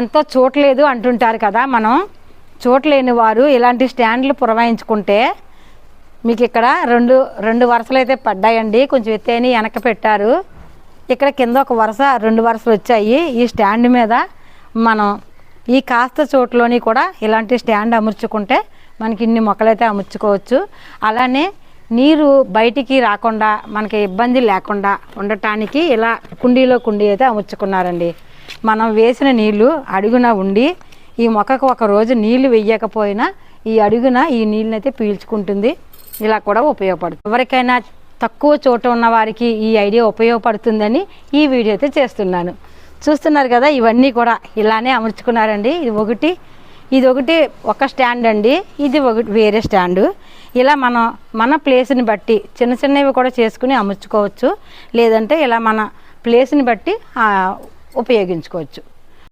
ఎంతో చూడలేదు అంటుంటారు కదా మనం. చూడలేని వారు ఇలాంటి స్టాండ్లు పురమాయించుకుంటే మీకు ఇక్కడ రెండు రెండు వరుసలు అయితే పడ్డాయండి. కొంచెం ఎత్తైన వెనక పెట్టారు. ఇక్కడ కింద ఒక వరుస రెండు వరుసలు వచ్చాయి. ఈ స్టాండ్ మీద మనం ఈ కాస్త చోట్లోని కూడా ఇలాంటి స్టాండ్ అమర్చుకుంటే మనకి ఇన్ని మొక్కలైతే అమర్చుకోవచ్చు. అలానే నీరు బయటికి రాకుండా మనకి ఇబ్బంది లేకుండా ఉండటానికి ఇలా కుండీలో కుండీ అయితే అమర్చుకున్నారండి. మనం వేసిన నీళ్ళు అడుగున ఉండి ఈ మొక్కకు ఒక రోజు నీళ్ళు వెయ్యకపోయినా ఈ అడుగున ఈ నీళ్ళనైతే పీల్చుకుంటుంది. ఇలా కూడా ఉపయోగపడుతుంది. ఎవరికైనా తక్కువ చోట ఉన్న వారికి ఈ ఐడియా ఉపయోగపడుతుందని ఈ వీడియో అయితే చేస్తున్నాను. చూస్తున్నారు కదా ఇవన్నీ కూడా ఇలానే అమర్చుకున్నారండి. ఇది ఒకటి. ఇది ఒకటి ఒక స్టాండ్ అండి. ఇది ఒకటి వేరే స్టాండు. ఇలా మనం మన ప్లేస్ని బట్టి చిన్న చిన్నవి కూడా చేసుకుని అమర్చుకోవచ్చు. లేదంటే ఇలా మన ప్లేస్ని బట్టి ఉపయోగించుకోవచ్చు.